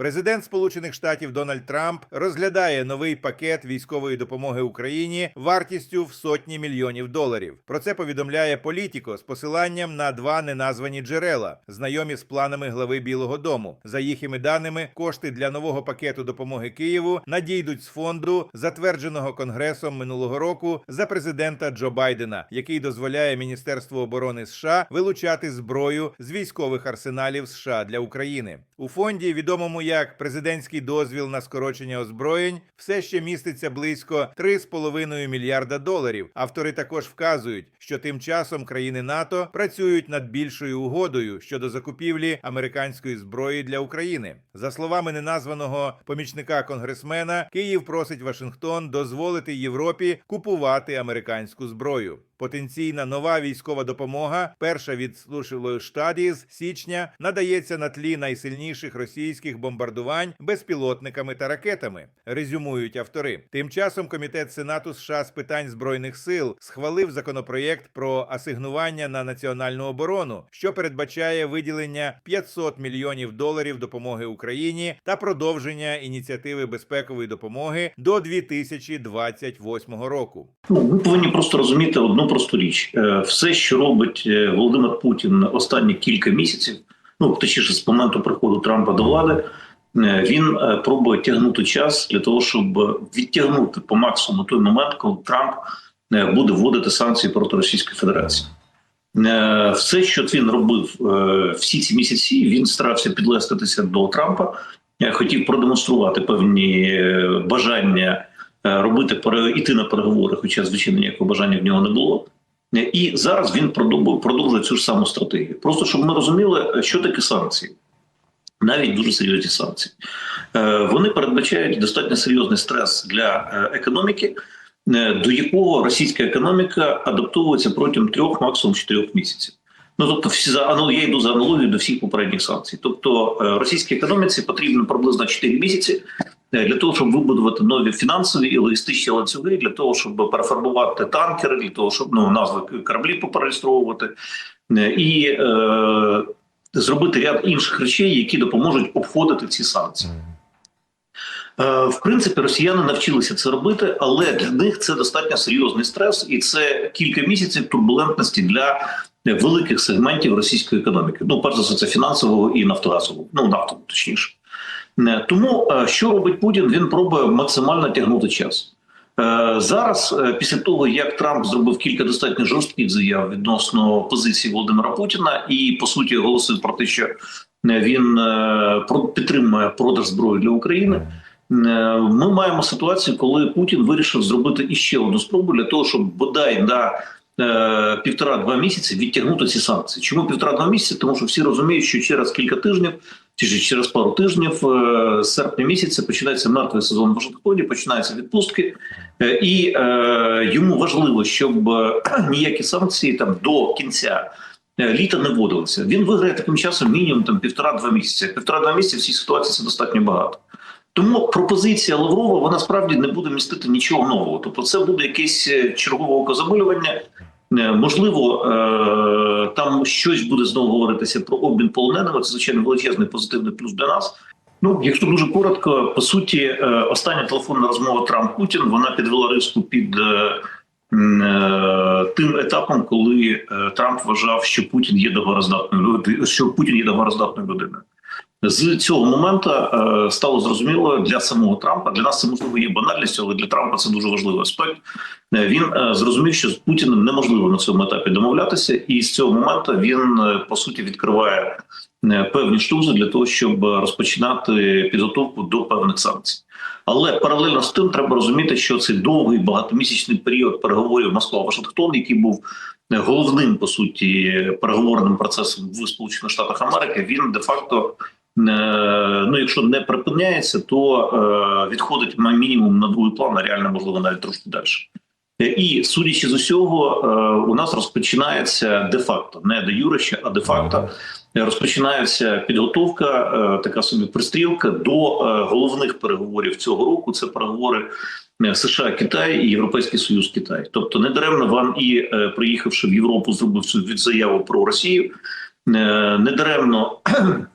Президент Сполучених Штатів Дональд Трамп розглядає новий пакет військової допомоги Україні вартістю в сотні мільйонів доларів. Про це повідомляє Політіко з посиланням на два неназвані джерела, знайомі з планами глави Білого Дому. За їхніми даними, кошти для нового пакету допомоги Києву надійдуть з фонду, затвердженого Конгресом минулого року за президента Джо Байдена, який дозволяє Міністерству оборони США вилучати зброю з військових арсеналів США для України. У фонді, відомому як президентський дозвіл на скорочення озброєнь, все ще міститься близько 3,5 мільярда доларів. Автори також вказують, що тим часом країни НАТО працюють над більшою угодою щодо закупівлі американської зброї для України. За словами неназваного помічника конгресмена, Київ просить Вашингтон дозволити Європі купувати американську зброю. Потенційна нова військова допомога, перша від слушливої штаді з січня, надається на тлі найсильніших російських бомбардувань безпілотниками та ракетами. Резюмують автори. Тим часом комітет Сенату США з питань збройних сил схвалив законопроєкт про асигнування на національну оборону, що передбачає виділення 500 мільйонів доларів допомоги Україні та продовження ініціативи безпекової допомоги до 2028 року. Ну, ми повинні просто розуміти одну просту річ: Е, все, що робить е, Володимир Путін останні кілька місяців, ну точніше, з моменту приходу Трампа до влади, е, він пробує тягнути час для того, щоб відтягнути по максимуму той момент, коли Трамп буде вводити санкції проти Російської Федерації. Все, що він робив всі ці місяці, він старався підлеститися до Трампа, хотів продемонструвати певні бажання робити пере- іти на переговори, хоча звичайно ніякого бажання в нього не було. Е, І зараз він продовжує, цю ж саму стратегію. Просто щоб ми розуміли, е, що таке санкції, навіть дуже серйозні санкції. Е, Вони передбачають достатньо серйозний стрес для е, економіки, е, до якого російська економіка адаптовується протягом трьох, максимум чотирьох місяців. Ну тобто, всі за я йду за аналогією до всіх попередніх санкцій. Тобто е, російській економіці потрібно приблизно 4 місяці е, для того, щоб вибудувати нові фінансові і логістичні ланцюги, для того, щоб перефарбувати танкери, для того, щоб ну назви кораблів попереєстровувати е, і е, зробити ряд інших речей, які допоможуть обходити ці санкції. Е, В принципі, росіяни навчилися це робити, але для них це достатньо серйозний стрес, і це кілька місяців турбулентності для великих сегментів російської економіки. Ну, перш за все, це фінансового і нафтогазового, ну нафтового точніше. Е, Тому е, що робить Путін? Він пробує максимально тягнути час. Е, Зараз, після того як Трамп зробив кілька достатньо жорстких заяв відносно позиції Володимира Путіна, і по суті оголосив про те, що він підтримує продаж зброї для України. Ми маємо ситуацію, коли Путін вирішив зробити іще одну спробу для того, щоб бодай на півтора-два місяці відтягнути ці санкції. Чому півтора-два місяці? Тому що всі розуміють, що через кілька тижнів, через пару тижнів, е, з серпня місяця починається мертвий сезон в Вашингтоні, починаються відпустки, Е, і е, йому важливо, щоб е, ніякі санкції там до кінця. Літа не вводилися. Він виграє таким часом мінімум там півтора-два місяці. Півтора-два місяці в цій ситуації це достатньо багато. Тому пропозиція Лаврова вона справді не буде містити нічого нового. Тобто, це буде якесь чергове окозамилювання. Е, Можливо, е, там щось буде знову говоритися про обмін полоненими. Це звичайно величезний позитивний плюс для нас. Ну, якщо дуже коротко, по суті, е, остання телефонна розмова Трамп Путін вона підвела риску під тим етапом, коли Трамп вважав, що Путін є договороздатною що Путін є договороздатною людиною. З цього моменту е, стало зрозуміло для самого Трампа. Для нас це можливо є банальністю, але для Трампа це дуже важливий аспект. Е, Він е, зрозумів, що з Путіним неможливо на цьому етапі домовлятися, і з цього моменту він по суті відкриває певні штузи для того, щоб розпочинати підготовку до певних санкцій. Але паралельно з тим треба розуміти, що цей довгий багатомісячний період переговорів Москва-Вашингтон, який був головним по суті переговорним процесом в Сполучених Штатах Америки, він де факто. Е, Ну, якщо не припиняється, то е, відходить на мінімум на другий план, а реально можливо навіть трошки далі. Е, І судячи з усього, у нас розпочинається де-факто, не де юре ще, а де-факто розпочинається підготовка, така собі пристрілка до головних переговорів цього року. Це переговори США, Китай і Європейський Союз Китай. Тобто, недаремно вам і приїхавши в Європу, зробив цю заяву про Росію. Е, Недаремно е, в-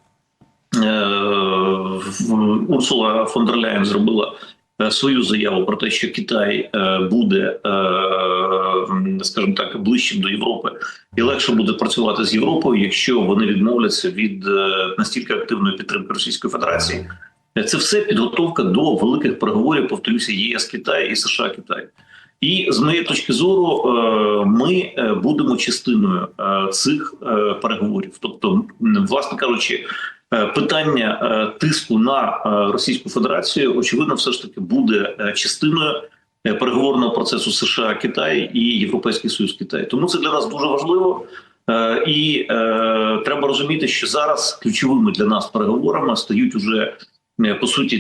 Урсула фон дер Ляєн зробила е, свою заяву про те, що Китай е, буде, е, скажімо так, ближчим до Європи, і легше буде працювати з Європою, якщо вони відмовляться від е, настільки активної підтримки Російської Федерації. Е, Це все підготовка до великих переговорів, повторюся, єС Китай і США Китай. І з моєї точки зору, е, ми е, будемо частиною е, цих е, переговорів. Тобто, власне кажучи, е, питання е, тиску на е, Російську Федерацію очевидно, все ж таки буде е, частиною е, переговорного процесу США Китай і Європейський Союз Китай. Тому це для нас дуже важливо. Е, І е, треба розуміти, що зараз ключовими для нас переговорами стають уже е, по суті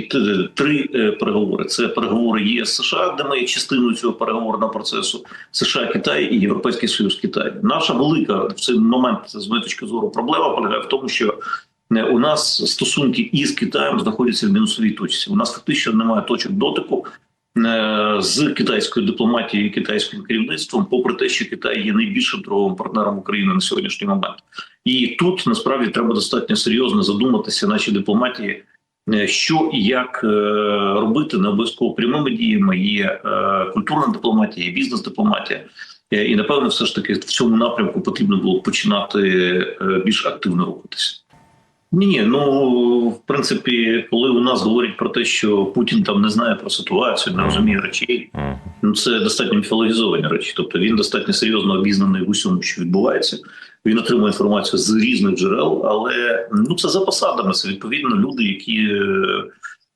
три е, переговори: це переговори ЄС США, де ми є частиною цього переговорного процесу США, Китай і Європейський Союз Китай. Наша велика в цей момент з моєї точки зору проблема полягає в тому, що е, у нас стосунки із Китаєм знаходяться в мінусовій точці. У нас фактично немає точок дотику е, з китайською дипломатією і китайським керівництвом, попри те, що Китай є найбільшим торговим партнером України на сьогоднішній момент. І тут насправді треба достатньо серйозно задуматися нашій дипломатії. е, Що і як е, робити не обов'язково прямими діями є е, культурна дипломатія, є бізнес-дипломатія, Е, і напевно, все ж таки в цьому напрямку потрібно було починати е, більш активно рухатися. Ні, ні, ну в принципі, коли у нас говорять про те, що Путін там не знає про ситуацію, не розуміє речей, ну це достатньо міфологізовані речі. Тобто він достатньо серйозно обізнаний в усьому, що відбувається. Він отримує інформацію з різних джерел, але ну це за посадами. Це відповідно люди, які е,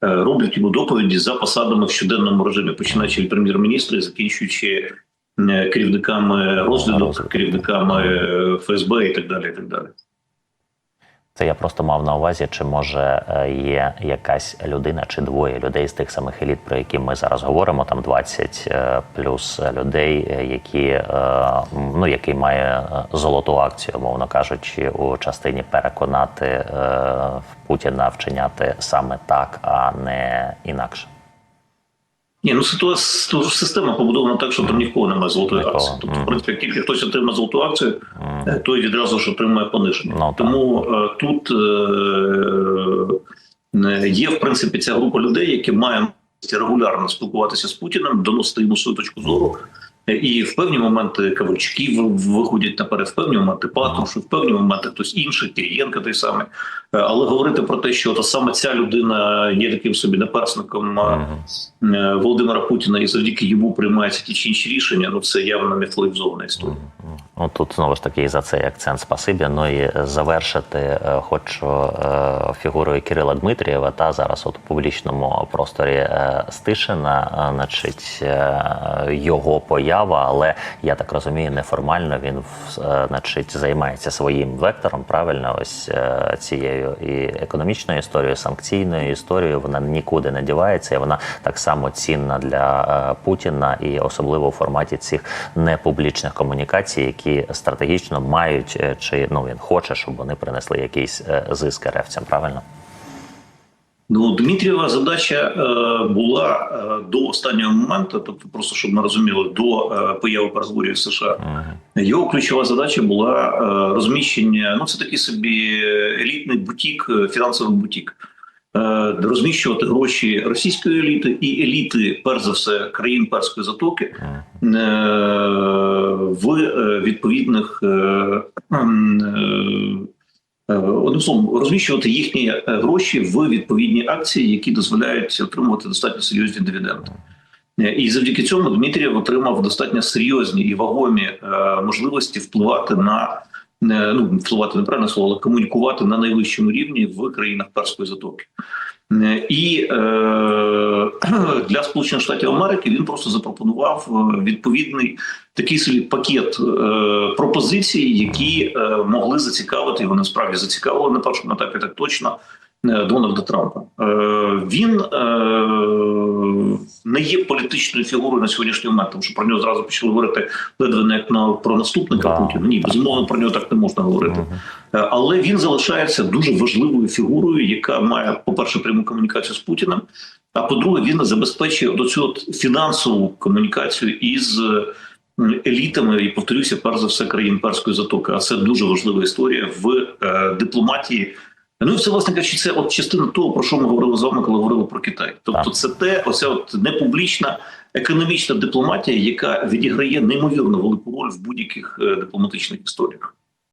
е, роблять йому доповіді за посадами в щоденному режимі, починаючи від прем'єр-міністра і закінчуючи е, керівниками розвідок, керівниками ФСБ і так далі. І так далі. Це я просто мав на увазі, чи може е, є якась людина чи двоє людей з тих самих еліт, про які ми зараз говоримо, там 20 е, плюс людей, е, які ну який має золоту акцію, мовно кажучи, у частині переконати Путіна вчиняти саме так, а не інакше. Ні, ну ситуація система побудована так, що там нікого немає золотої акції. Тобто, в принципі, тільки хтось отримає золоту акцію, той відразу ж отримує пониження. Ну. Тому е, тут е, е, є в принципі ця група людей, які мають регулярно спілкуватися з Путіним, доносити йому свою точку зору. Е, І в певні моменти Кавальчуки виходять наперед, в певні моменти Патрушев, в певні моменти хтось інший, Кирієнко той самий. Е, Але говорити про те, що от саме ця людина є таким собі наперсником е, е, Володимира Путіна і завдяки йому приймаються ті чи інші рішення. Ну це явно міфологізована історія. Ну тут знову ж таки і за цей акцент спасибі. Ну і завершити е, хочу е, фігурою Кирила Дмитрієва. Та зараз от у публічному просторі е, Стишина, значить, його поява, але я так розумію, неформально він значить, займається своїм вектором. Правильно, ось цією і економічною історією, санкційною історією. Вона нікуди не дівається, і вона так само цінна для Путіна, і особливо у форматі цих непублічних комунікацій, які стратегічно мають е, чи ну він хоче, щоб вони принесли якийсь е, зиск рефцям. Правильно? Ну Дмитрієва задача е, була до останнього моменту, тобто, просто щоб ми розуміли, до появи переговорів США. Його ключова задача була розміщення. Ну, це такий собі елітний бутік, фінансовий бутік. Е, Розміщувати гроші російської еліти і еліти, перш за все, країн перської затоки е, в е, відповідних е, м, е, е, одним словом, розміщувати їхні гроші в відповідні акції, які дозволяють отримувати достатньо серйозні дивіденди. І завдяки цьому Дмитрієв отримав достатньо серйозні і вагомі можливості впливати на ну впливати неправильне слово, але комунікувати на найвищому рівні в країнах перської затоки. Е, І е, для Сполучених Штатів Америки він просто запропонував е, відповідний такий пакет пропозицій, які могли зацікавити його насправді зацікавили на першому етапі так точно. Дональда Трампа він не є політичною фігурою на сьогоднішній момент, тому що про нього зразу почали говорити ледве не як на про наступника Да. Путіна. Ні, безумовно про нього так не можна говорити. Мгм. Е, Але він залишається дуже важливою фігурою, яка має, по-перше, пряму комунікацію з Путіним. А по-друге, він забезпечує до цього фінансову комунікацію із елітами, і повторюся, перш за все країн перської затоки. А це дуже важлива історія в е, дипломатії Ну, це, власне кажучи, це от частина того, про що ми говорили з вами, коли говорили про Китай. Тобто, це те, оця от непублічна економічна дипломатія, яка відіграє неймовірно велику роль в будь-яких е, дипломатичних історіях.